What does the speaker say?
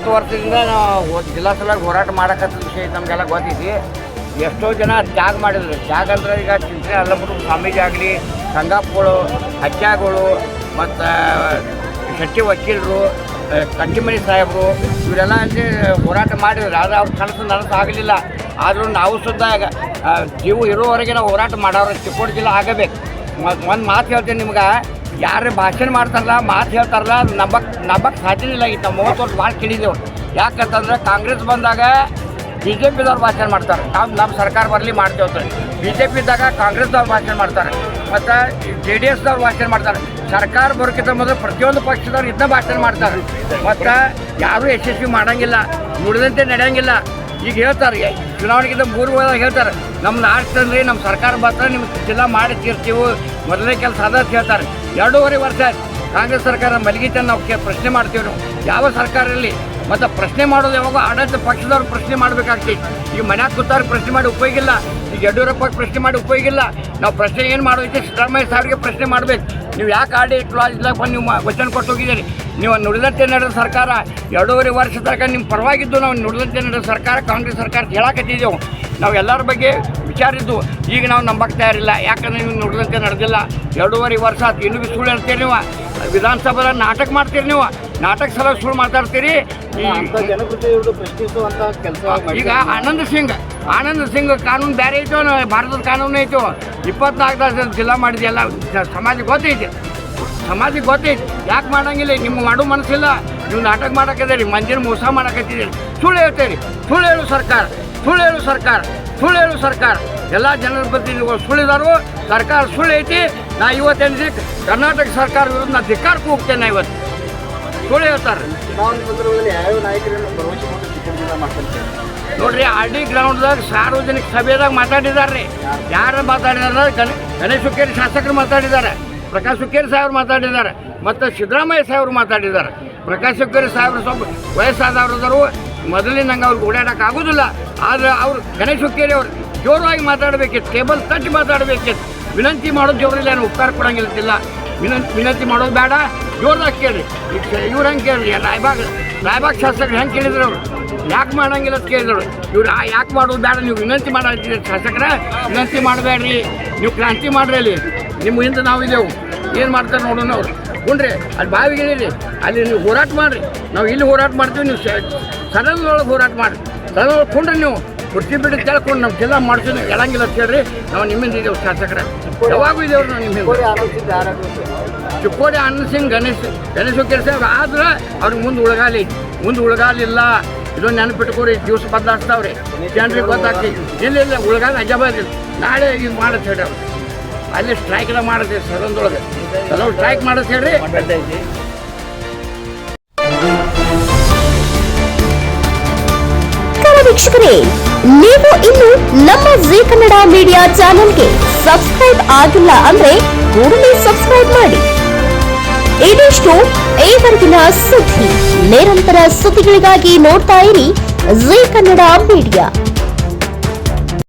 ಹತ್ತು ವರ್ಷದಿಂದ ನಾವು ಜಿಲ್ಲಾ ಸಲುವಾಗಿ ಹೋರಾಟ ಮಾಡಕತ್ತ ವಿಷಯ ನಮಗೆಲ್ಲ ಗೊತ್ತೈತಿ. ಎಷ್ಟೋ ಜನ ತ್ಯಾಗ ಮಾಡಿದ್ರು. ತ್ಯಾಗ ಅಂದ್ರೆ ಈಗ ಚಿಂತನೆ ಅಲ್ಲಬಿಟ್ಟು ಸ್ವಾಮೀಜಿ ಆಗಲಿ, ಸಂಗಪ್ಪಗಳು, ಹತ್ಯಾಗಳು, ಮತ್ತು ಶೆಟ್ಟಿ ವಕೀಲರು ಕಟ್ಟಿಮನಿ ಸಾಹೇಬರು, ಇವರೆಲ್ಲ ಅಂದರೆ ಹೋರಾಟ ಮಾಡಿದ್ರು. ಆದರೆ ಅವ್ರ ಕನಸು ನನಸು ಆಗಲಿಲ್ಲ. ಆದರೂ ನಾವು ಸುದ್ದ ಜೀವ ಇರೋವರೆಗೆ ನಾವು ಹೋರಾಟ ಮಾಡೋರು. ಚಿಕ್ಕೋಡಿ ಜಿಲ್ಲೆ ಆಗಬೇಕು. ಒಂದು ಮಾತು ಹೇಳ್ತೀನಿ ನಿಮ್ಗೆ. ಯಾರು ಭಾಷಣ ಮಾಡ್ತಾರಲ್ಲ, ಮಾತು ಹೇಳ್ತಾರಲ್ಲ, ಅದು ನಂಬಕ್ ನಂಬಕ್ ಸಾಧ್ಯನೇ ನಾವು ಮೂವತ್ತು ವರ್ಷ ಭಾಳ ಕೇಳಿದೆವು. ಯಾಕಂತಂದ್ರೆ ಕಾಂಗ್ರೆಸ್ ಬಂದಾಗ ಬಿ ಜೆ ಪಿದವ್ರು ಭಾಷಣ ಮಾಡ್ತಾರೆ. ನಾವು ನಮ್ಮ ಸರ್ಕಾರ ಬರಲಿ ಮಾಡ್ತೇವೆ ಬಿ ಜೆ ಪಿ ಇದ್ದಾಗ ಕಾಂಗ್ರೆಸ್ದವ್ರು ಭಾಷಣ ಮಾಡ್ತಾರೆ. ಮತ್ತು ಜೆ ಡಿ ಎಸ್ದವ್ರು ಭಾಷಣ ಮಾಡ್ತಾರೆ. ಸರ್ಕಾರ ಬರೋಕ್ಕಿಂತ ಮೊದಲು ಪ್ರತಿಯೊಂದು ಪಕ್ಷದವ್ರು ಇದನ್ನ ಭಾಷಣ ಮಾಡ್ತಾರೆ. ಮತ್ತು ಯಾರೂ ಯಶಸ್ವಿ ಮಾಡೋಂಗಿಲ್ಲ. ನುಡಿದಂತೆ ನಡೆಯಂಗಿಲ್ಲ. ಈಗ ಹೇಳ್ತಾರೆ ಚುನಾವಣೆಗಿಂತ ಮೂರು ವಾರ ಹೇಳ್ತಾರೆ ನಮ್ದು ಆಡ್ತಂದ್ರೆ ನಮ್ಮ ಸರ್ಕಾರ ಬರ್ತಾರೆ ನಿಮ್ಮ ಜಿಲ್ಲಾ ಮಾಡಿ ತೀರ್ತೀವಿ, ಮೊದಲನೇ ಕೆಲಸ ಅದ ಹೇಳ್ತಾರೆ. ಎರಡೂವರೆ ವರ್ಷ. ಕಾಂಗ್ರೆಸ್ ಸರ್ಕಾರ ಮಲಗಿತನ ನಾವು ಪ್ರಶ್ನೆ ಮಾಡ್ತೀವಿ ನಾವು. ಯಾವ ಸರ್ಕಾರ ಇರಲಿ ಮತ್ತು ಪ್ರಶ್ನೆ ಮಾಡೋದು ಯಾವಾಗ? ಆಡಳಿತ ಪಕ್ಷದವ್ರು ಪ್ರಶ್ನೆ ಮಾಡಬೇಕಾಗ್ತೈತಿ ಈಗ ಮನ್ಯಾಗ ಕೂತವ್ರಿಗೆ ಪ್ರಶ್ನೆ ಮಾಡಿ ಉಪಯೋಗಿಲ್ಲ ಈಗ ಯಡಿಯೂರಪ್ಪ ಪ್ರಶ್ನೆ ಮಾಡಿ ಉಪಯೋಗಿಲ್ಲ ನಾವು ಪ್ರಶ್ನೆ ಏನು ಮಾಡೋದೈತೆ ಸಿದ್ದರಾಮಯ್ಯ ಸಾರಿಗೆ ಪ್ರಶ್ನೆ ಮಾಡಬೇಕು. ನೀವು ಯಾಕೆ ಆಡಿ ಲಾಜಿದಾಗ ಬಂದು ನೀವು ವಚನ ಕೊಟ್ಟು ಹೋಗಿದ್ದೀರಿ. ನೀವು ನುಡಿದಂತೆ ನಡೆದ ಸರ್ಕಾರ ಎರಡೂವರೆ ವರ್ಷ ತನಕ ನಿಮ್ಮ ಪರವಾಗಿದ್ದು ನಾವು ನುಡಿದಂತೆ ನಡೆದ ಸರ್ಕಾರ ಕಾಂಗ್ರೆಸ್ ಸರ್ಕಾರ ಹೇಳಕತ್ತಿದ್ದೆವು. ನಾವು ಎಲ್ಲರ ಬಗ್ಗೆ ವಿಚಾರಿದ್ದು ಈಗ ನಾವು ನಂಬಕ್ಕೆ ತಯಾರಿಲ್ಲ ಯಾಕಂದ್ರೆ ನೀವು ನುಡಿದಂತೆ ನಡೆದಿಲ್ಲ. ಎರಡೂವರೆ ವರ್ಷ ಇನ್ನೂ ಬಿ ಸುಳ್ಳು ಹೇಳ್ತೀರಿ ನೀವು. ವಿಧಾನಸಭೆದಾಗ ನಾಟಕ ಮಾಡ್ತೀರಿ ನೀವು. ನಾಟಕ ಸಲ ಸುಳ್ಳು ಮಾತಾಡ್ತೀರಿ. ಈಗ ಆನಂದ್ ಸಿಂಗ್ ಆನಂದ್ ಸಿಂಗ್ ಕಾನೂನು ಬೇರೆ ಐತೋ ಭಾರತದ ಕಾನೂನು ಐತೋ? ಇಪ್ಪತ್ನಾಲ್ಕು ಜಿಲ್ಲಾ ಮಾಡಿದೆಯಲ್ಲ ಸಮಾಜಕ್ಕೆ ಗೊತ್ತೈತಿ. ಸಮಾಜಕ್ಕೆ ಗೊತ್ತೈತಿ. ಯಾಕೆ ಮಾಡಂಗಿಲ್ಲ? ನಿಮ್ಮ ಮಾಡೋ ಮನಸ್ಸಿಲ್ಲ. ನೀವು ನಾಟಕ ಮಾಡೋಕ್ಕಿದ್ದೀರಿ ಮಂದಿರ ಮೋಸ ಮಾಡಕತ್ತಿದ್ದೀರಿ ಸುಳ್ಳು ಹೇಳ್ತೀರಿ. ಸುಳ್ಳು ಹೇಳು ಸರ್ಕಾರ. ಸುಳ್ಳು ಹೇಳು ಸರ್ಕಾರ. ಸುಳ್ಳು ಹೇಳು ಸರ್ಕಾರ. ಎಲ್ಲ ಜನರ ಪ್ರತಿನಿಧಿಗಳು ಸುಳ್ಳಿದಾರು ಸರ್ಕಾರ ಸುಳ್ಳು ಐತಿ. ನಾ ಇವತ್ತೇನು ಕರ್ನಾಟಕ ಸರ್ಕಾರ ವಿರುದ್ಧ ನಾ ಧಿಕ್ಕಾರಕ್ಕೆ ಹೋಗ್ತೇನೆ ಇವತ್ತು. ಸುಳ್ಳು ಹೇಳ್ತಾರೆ ನೋಡ್ರಿ, ಆರ್ ಡಿ ಗ್ರೌಂಡ್ದಾಗ ಸಾರ್ವಜನಿಕ ಸಭೆದಾಗ ಮಾತಾಡಿದಾರೆ ರೀ ಯಾರು ಮಾತಾಡಿದಾರ? ಗಣ ಗಣೇಶ್ ಶಾಸಕರು ಮಾತಾಡಿದ್ದಾರೆ ಪ್ರಕಾಶ್ ಹುಕ್ಕೇರಿ ಸಾಹೇಬ್ರು ಮಾತಾಡಿದ್ದಾರೆ. ಮತ್ತು ಸಿದ್ದರಾಮಯ್ಯ ಸಾಹೇಬ್ರು ಮಾತಾಡಿದ್ದಾರೆ. ಪ್ರಕಾಶ್ ಹುಕ್ಕೇರಿ ಸಾಹೇಬ್ರು ಸ್ವಲ್ಪ ವಯಸ್ಸಾದವ್ರದರು ಮೊದಲಿನಂಗೆ ಅವ್ರಿಗೆ ಓಡಾಡೋಕೆ ಆಗೋದಿಲ್ಲ. ಆದರೆ ಅವರು ಗಣೇಶ್ ಹುಕ್ಕೇರಿ ಅವರು ಜೋರಾಗಿ ಮಾತಾಡಬೇಕಿತ್ತು, ಟೇಬಲ್ ತಚ್ಚಿ ಮಾತಾಡಬೇಕಿತ್ತು. ವಿನಂತಿ ಮಾಡೋದು ಜೋರಿಲ್ಲ, ಏನು ಉಪಕಾರ ಕೊಡೋಂಗಿಲ್ಲ ವಿನಂತಿ ವಿನಂತಿ ಮಾಡೋದು ಬೇಡ, ಜೋರ್ದಾಗ ಕೇಳಿ ಇವ್ರು ಹೆಂಗೆ ಕೇಳ್ರಿ, ರಾಯಬಾಗ್ ರಾಯಬಾಗ್ ಶಾಸಕರು ಹೆಂಗೆ ಕೇಳಿದ್ರು ಅವರು? ಯಾಕೆ ಮಾಡಂಗಿಲ್ಲ ಅಂತ ಕೇಳಿದ್ರು. ಇವ್ರು ಯಾಕೆ ಮಾಡೋದು ಬೇಡ, ನೀವು ವಿನಂತಿ ಮಾಡಿದ್ದೀರಿ ಶಾಸಕರ. ವಿನಂತಿ ಮಾಡಬೇಡ್ರಿ, ನೀವು ಕ್ರಾಂತಿ ಮಾಡ್ರಿ ಅಲ್ಲಿ. ನಿಮ್ಮ ಹಿಂದೆ ನಾವು ಇದೇವು ಏನು ಮಾಡ್ತಾರೆ ನೋಡೋಣ ಅವ್ರು. ಕುಂಡ್ರಿ ಅಲ್ಲಿ ಬಾವಿಗೆ ಇಳಿರಿ. ಅಲ್ಲಿ ನೀವು ಹೋರಾಟ ಮಾಡಿರಿ. ನಾವು ಇಲ್ಲಿ ಹೋರಾಟ ಮಾಡ್ತೀವಿ, ನೀವು ಸದನದೊಳಗೆ ಹೋರಾಟ ಮಾಡಿರಿ. ಸದನದೊಳಗೆ ಕೊಂಡ್ರಿ ನೀವು. ಕುರ್ಚಿ ಬಿಡಿ ಕೇಳ್ಕೊಂಡು ನಮ್ಮ ಜಿಲ್ಲಾ ಮಾಡ್ತೀವಿ ಎಳಂಗಿಲ್ಲ ಅಂತ ನಾವು ನಿಮ್ಮಿಂದ ಇದ್ದೇವೆ ಶಾಸಕರ. ಯಾವಾಗೂ ಇದ್ದೇವ್ರು ನಾವು ಯಾರಾದ್ರು ಚಿಕ್ಕೋಡಿ ಆನಂದ್ ಸಿಂಗ್ ಗಣೇಶ್ ಗಣೇಶ್ ಕೆಲಸ ಆದ್ರೆ ಅವ್ರಿಗೆ ಮುಂದೆ ಉಳಗಾಲಿ ಮುಂದೆ ಉಳಗಾಲಿಲ್ಲ ಇದೊಂದು ನೆನಪಿಟ್ಕೋರಿ, ದಿವಸ ಬದಲಾಡ್ತಾವ್ರಿ ಜನರಿಗೆ ಗೊತ್ತಾಗ್ತಿ ಇಲ್ಲ ಇಲ್ಲ, ಉಳಗಾಲ ಅಜಾಬಾದ್ ನಾಳೆ ಇದು ಮಾಡತ್ತೆ ಹೇಳಿ ಅವ್ರು. ಅಲ್ಲಿ ಸ್ಟ್ರೈಕ್ ಎಲ್ಲ ಮಾಡುತ್ತೆ ಸದನದೊಳಗೆ ಕೆಲವು ಸ್ಟ್ರೈಕ್ ಮಾಡುತ್ತೆ ನಮಸ್ಕಾರ ವೀಕ್ಷಕರೇ, ನೀವು ಇನ್ನು ನಮ್ಮ ಜಿ ಕನ್ನಡ ಮೀಡಿಯಾ ಚಾನೆಲ್ಗೆ ಸಬ್ಸ್ಕ್ರೈಬ್ ಆಗಿಲ್ಲ ಅಂದ್ರೆ ಕೂಡಲೇ ಸಬ್ಸ್ಕ್ರೈಬ್ ಮಾಡಿ. ಇದಿಷ್ಟು ಈವರೆಗಿನ ಸುದ್ದಿ, ನಿರಂತರ ಸುದ್ದಿಗಳಿಗಾಗಿ ನೋಡ್ತಾ ಇರಿ ಜಿ ಕನ್ನಡ ಮೀಡಿಯಾ